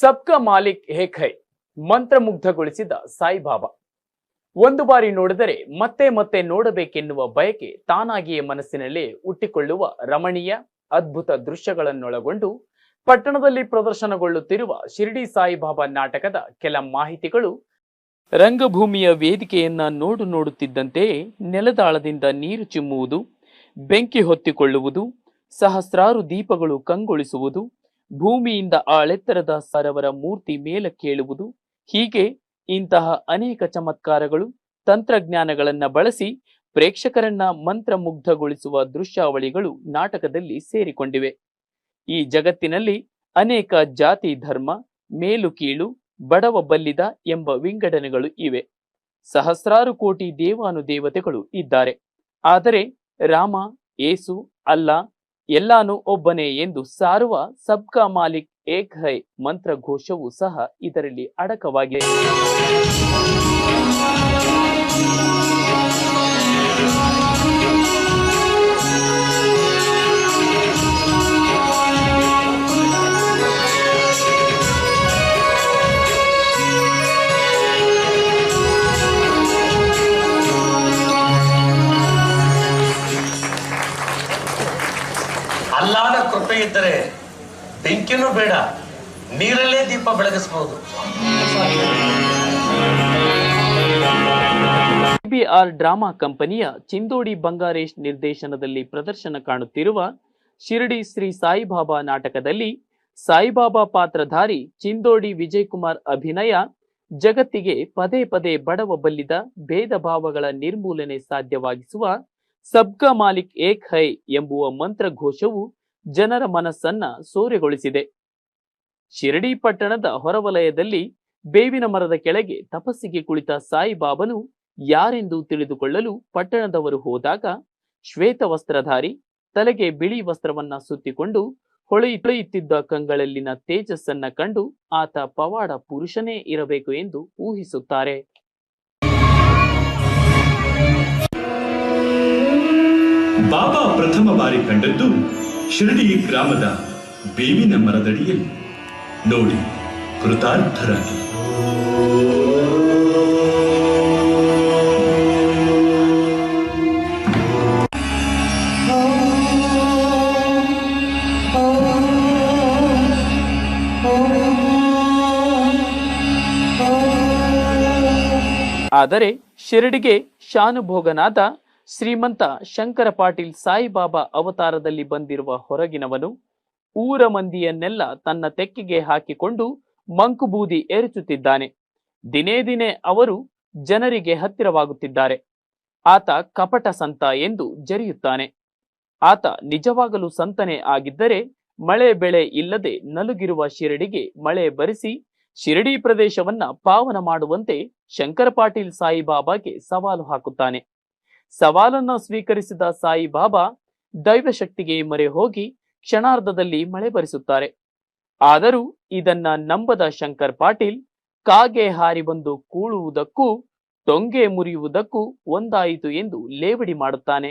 ಸಬ್ಕಾ Malik ಹೇಕ್ high, ಮಂತ್ರಮುಗ್ಧಗೊಳಿಸಿದ Saibaba ಒಂದು ಬಾರಿ ನೋಡಿದರೆ ಮತ್ತೆ ಮತ್ತೆ ನೋಡಬೇಕೆನ್ನುವ ಬಯಕೆ ತಾನಾಗಿಯೇ ಮನಸ್ಸಿನಲ್ಲಿ ಹುಟ್ಟಿಕೊಳ್ಳುವ ರಮಣೀಯ, ಅದ್ಭುತ ದೃಶ್ಯಗಳನ್ನೊಳಗೊಂಡು ಪಟ್ಟಣದಲ್ಲಿ ಪ್ರದರ್ಶನಗೊಳ್ಳುತ್ತಿರುವ ಶಿರಡಿ ಸಾಯಿಬಾಬಾ ನಾಟಕದ ಕೆಲ ಮಾಹಿತಿಗಳು ರಂಗಭೂಮಿಯ ವೇದಿಕೆಯನ್ನ ನೋಡು ನೋಡುತ್ತಿದ್ದಂತೆಯೇ ನೆಲದಾಳದಿಂದ ನೀರು ಚಿಮ್ಮುವುದು, ಬೆಂಕಿ ಹೊತ್ತಿಕೊಳ್ಳುವುದು, ಸಹಸ್ರಾರು ದೀಪಗಳು ಕಂಗೊಳಿಸುವುದು ಭೂಮಿಯಿಂದ ಆಳೆತ್ತರದ ಸರವರ ಮೂರ್ತಿ ಮೇಲಕ್ಕೇಳುವುದು ಹೀಗೆ ಇಂತಹ ಅನೇಕ ಚಮತ್ಕಾರಗಳು ತಂತ್ರಜ್ಞಾನಗಳನ್ನ ಬಳಸಿ ಪ್ರೇಕ್ಷಕರನ್ನ ಮಂತ್ರಮುಗ್ಧಗೊಳಿಸುವ ದೃಶ್ಯಾವಳಿಗಳು ನಾಟಕದಲ್ಲಿ ಸೇರಿಕೊಂಡಿವೆ. ಈ ಜಗತ್ತಿನಲ್ಲಿ ಅನೇಕ ಜಾತಿ ಧರ್ಮ, ಮೇಲು ಕೀಳು, ಬಡವ ಬಲ್ಲಿದ ಎಂಬ ವಿಂಗಡಣೆಗಳು ಇವೆ. ಸಹಸ್ರಾರು ಕೋಟಿ ದೇವಾನುದೇವತೆಗಳು ಇದ್ದಾರೆ. ಆದರೆ ರಾಮ, ಏಸು, ಅಲ್ಲ ಎಲ್ಲಾನು ಒಬ್ಬನೇ ಎಂದು ಸಾರುವ ಸಬ್ಕಾ ಮಾಲಿಕ್ ಏಕ್ ಹೈ ಮಂತ್ರ ಘೋಷವೂ ಸಹ ಇದರಲ್ಲಿ ಅಡಕವಾಗಿದೆ. ಬೆಂಕಿನೂ ಬೇಡ. ನೀರಲ್ಲೇ ದೀಪ ಬೆಳಗಿಸಬಹುದು ಬಿಆರ್ ಡ್ರಾಮಾ ಕಂಪನಿಯ ಚಿಂದೋಡಿ ಬಂಗಾರೇಶ್ ನಿರ್ದೇಶನದಲ್ಲಿ ಪ್ರದರ್ಶನ ಕಾಣುತ್ತಿರುವ ಶಿರಡಿ ಶ್ರೀ ಸಾಯಿಬಾಬಾ ನಾಟಕದಲ್ಲಿ ಸಾಯಿಬಾಬಾ ಪಾತ್ರಧಾರಿ ಚಿಂದೋಡಿ ವಿಜಯ್ ಕುಮಾರ್ ಅಭಿನಯ ಜಗತ್ತಿಗೆ ಪದೇ ಪದೇ ಬಡವ ಬಲ್ಲಿದ ಭೇದ ಭಾವಗಳ ನಿರ್ಮೂಲನೆ ಸಾಧ್ಯವಾಗಿಸುವ ಸಬ್ಕಾ ಮಾಲಿಕ್ ಏಕ್ ಹೈ ಎಂಬುವ ಮಂತ್ರಘೋಷವು ಜನರ ಮನಸ್ಸನ್ನ ಸೂರೆಗೊಳಿಸಿದೆ. ಶಿರಡಿ ಪಟ್ಟಣದ ಹೊರವಲಯದಲ್ಲಿ ಬೇವಿನ ಮರದ ಕೆಳಗೆ ತಪಸ್ಸಿಗೆ ಕುಳಿತ ಸಾಯಿಬಾಬನು ಯಾರೆಂದು ತಿಳಿದುಕೊಳ್ಳಲು ಪಟ್ಟಣದವರು ಹೋದಾಗ ಶ್ವೇತ ವಸ್ತ್ರಧಾರಿ ತಲೆಗೆ ಬಿಳಿ ವಸ್ತ್ರವನ್ನ ಸುತ್ತಿಕೊಂಡು ಹೊಳೆಯುತ್ತಿದ್ದ ಕಂಗಳಲ್ಲಿನ ತೇಜಸ್ಸನ್ನ ಕಂಡು ಆತ ಪವಾಡ ಪುರುಷನೇ ಇರಬೇಕು ಎಂದು ಊಹಿಸುತ್ತಾರೆ. ಬಾಬಾ ಪ್ರಥಮ ಬಾರಿ ಕಂಡದ್ದು ಶಿರಡಿ ಗ್ರಾಮದ ಬೇವಿನ ಮರದಡಿಯಲ್ಲಿ ನೋಡಿ ಕೃತಾರ್ಥರಾಗಿ. ಆದರೆ ಶಿರಡಿಗೆ ಶಾನುಭೋಗನಾದ ಶ್ರೀಮಂತ ಶಂಕರ ಪಾಟೀಲ್ ಸಾಯಿಬಾಬಾ ಅವತಾರದಲ್ಲಿ ಬಂದಿರುವ ಹೊರಗಿನವನು ಊರ ಮಂದಿಯನ್ನೆಲ್ಲ ತನ್ನ ತೆಕ್ಕೆಗೆ ಹಾಕಿಕೊಂಡು ಮಂಕುಬೂದಿ ಎರಚುತ್ತಿದ್ದಾನೆ ದಿನೇ ದಿನೇ ಅವರು ಜನರಿಗೆ ಹತ್ತಿರವಾಗುತ್ತಿದ್ದಾರೆ. ಆತ ಕಪಟ ಸಂತ ಎಂದು ಜರಿಯುತ್ತಾನೆ. ಆತ ನಿಜವಾಗಲೂ ಸಂತನೇ ಆಗಿದ್ದರೆ ಮಳೆ ಬೆಳೆ ಇಲ್ಲದೆ ನಲುಗಿರುವ ಶಿರಡಿಗೆ ಮಳೆ ಬರಿಸಿ ಶಿರಡಿ ಪ್ರದೇಶವನ್ನ ಪಾವನ ಮಾಡುವಂತೆ ಶಂಕರ ಪಾಟೀಲ್ ಸಾಯಿಬಾಬಾಗೆ ಸವಾಲು ಹಾಕುತ್ತಾನೆ. ಸವಾಲನ್ನ ಸ್ವೀಕರಿಸಿದ ಸಾಯಿಬಾಬಾ ದೈವಶಕ್ತಿಗೆ ಮೊರೆ ಹೋಗಿ ಕ್ಷಣಾರ್ಧದಲ್ಲಿ ಮಳೆ ಬರಿಸುತ್ತಾರೆ. ಆದರೂ ಇದನ್ನ ನಂಬದ ಶಂಕರ್ ಪಾಟೀಲ್ ಕಾಗೆ ಹಾರಿ ಬಂದು ಕೂಳುವುದಕ್ಕೂ ತೊಂಗೆ ಮುರಿಯುವುದಕ್ಕೂ ಒಂದಾಯಿತು ಎಂದು ಲೇವಡಿ ಮಾಡುತ್ತಾನೆ.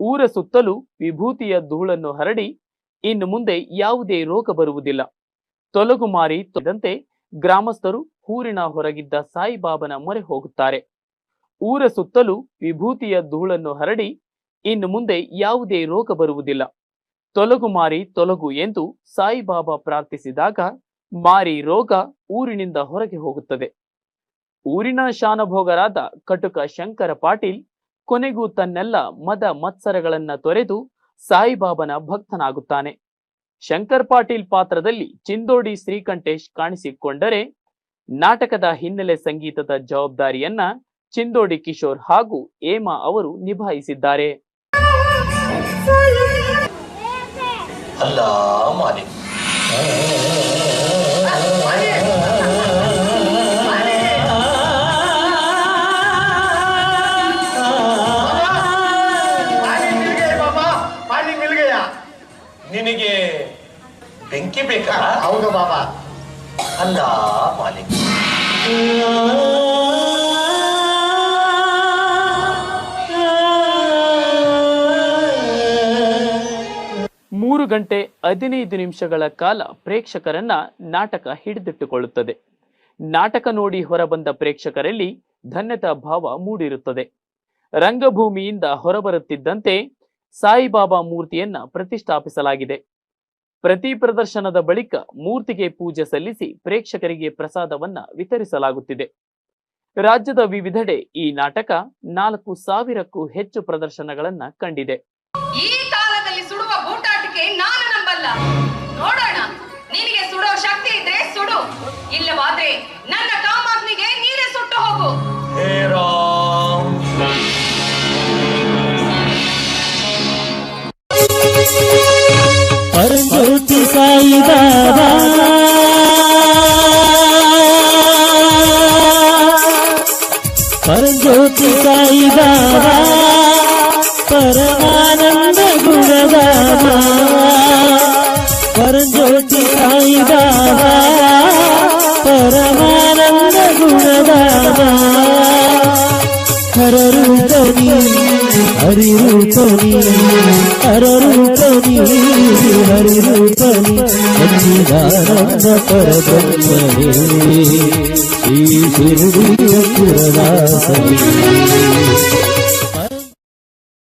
ಊರ ಸುತ್ತಲೂ ವಿಭೂತಿಯ ಧೂಳನ್ನು ಹರಡಿ ಇನ್ನು ಮುಂದೆ ಯಾವುದೇ ರೋಗ ಬರುವುದಿಲ್ಲ. ತೊಲಗು ಮಾರಿ ತೊದಂತೆ ಗ್ರಾಮಸ್ಥರು ಊರಿನ ಹೊರಗಿದ್ದ ಸಾಯಿಬಾಬನ ಮೊರೆ ಹೋಗುತ್ತಾರೆ. ಊರ ಸುತ್ತಲೂ ವಿಭೂತಿಯ ಧೂಳನ್ನು ಹರಡಿ ಇನ್ನು ಮುಂದೆ ಯಾವುದೇ ರೋಗ ಬರುವುದಿಲ್ಲ. ತೊಲಗು ಮಾರಿ ತೊಲಗು ಎಂದು ಸಾಯಿಬಾಬಾ ಪ್ರಾರ್ಥಿಸಿದಾಗ ಮಾರಿ ರೋಗ ಊರಿನಿಂದ ಹೊರಗೆ ಹೋಗುತ್ತದೆ. ಊರಿನ ಶಾನಭೋಗರಾದ ಕಟುಕ ಶಂಕರ ಪಾಟೀಲ್ ಕೊನೆಗೂ ತನ್ನೆಲ್ಲ ಮದ ಮತ್ಸರಗಳನ್ನ ತೊರೆದು ಸಾಯಿಬಾಬನ ಭಕ್ತನಾಗುತ್ತಾನೆ. ಶಂಕರ್ ಪಾಟೀಲ್ ಪಾತ್ರದಲ್ಲಿ ಚಿಂದೋಡಿ ಶ್ರೀಕಂಠೇಶ್ ಕಾಣಿಸಿಕೊಂಡರೆ ನಾಟಕದ ಹಿನ್ನೆಲೆ ಸಂಗೀತದ ಜವಾಬ್ದಾರಿಯನ್ನ ಚಿಂದೋಡಿ ಕಿಶೋರ್ ಹಾಗೂ ಏಮಾ ಅವರು ನಿಭಾಯಿಸಿದ್ದಾರೆ. ಅಲ್ಲ ಮೂರು ಗಂಟೆ ಹದಿನೈದು ನಿಮಿಷಗಳ ಕಾಲ ಪ್ರೇಕ್ಷಕರನ್ನ ನಾಟಕ ಹಿಡಿದಿಟ್ಟುಕೊಳ್ಳುತ್ತದೆ. ನಾಟಕ ನೋಡಿ ಹೊರಬಂದ ಪ್ರೇಕ್ಷಕರಲ್ಲಿ ಧನ್ಯತಾ ಭಾವ ಮೂಡಿರುತ್ತದೆ. ರಂಗಭೂಮಿಯಿಂದ ಹೊರಬರುತ್ತಿದ್ದಂತೆ ಸಾಯಿಬಾಬಾ ಮೂರ್ತಿಯನ್ನ ಪ್ರತಿಷ್ಠಾಪಿಸಲಾಗಿದೆ. ಪ್ರತಿ ಪ್ರದರ್ಶನದ ಬಳಿಕ ಮೂರ್ತಿಗೆ ಪೂಜೆ ಸಲ್ಲಿಸಿ ಪ್ರೇಕ್ಷಕರಿಗೆ ಪ್ರಸಾದವನ್ನ ವಿತರಿಸಲಾಗುತ್ತಿದೆ. ರಾಜ್ಯದ ವಿವಿಧೆಡೆ ಈ ನಾಟಕ ನಾಲ್ಕು ಸಾವಿರಕ್ಕೂ ಹೆಚ್ಚು ಪ್ರದರ್ಶನಗಳನ್ನ ಕಂಡಿದೆ. ಈ ಕಾಲದಲ್ಲಿ ಸುಡುವ ಬೂಟಾಟಿಕೆ ನಾನು ನಂಬಲ್ಲ. ನೋಡೋಣ ನಿನಗೆ ಸುಡೋ ಶಕ್ತಿ ಇದ್ರೆ ಸುಡು. ಇಲ್ಲವಾದ್ರೆ ನನ್ನ ಕಾಮಾಗ್ನಿಗೆ ನೀರೇ ಸುಟ್ಟು ಹೋಗು. ಹೇ ರಾಮ್. பரஞ்சோதி சாய் பாபா பரஞ்சோதி சாய் பாபா பரமானந்த குணபாபா பரஞ்சோதி சாய் பாபா பரமானந்த குணபாபா ஹரூபணி ஹரிரூபணி ஹர వారి రూపని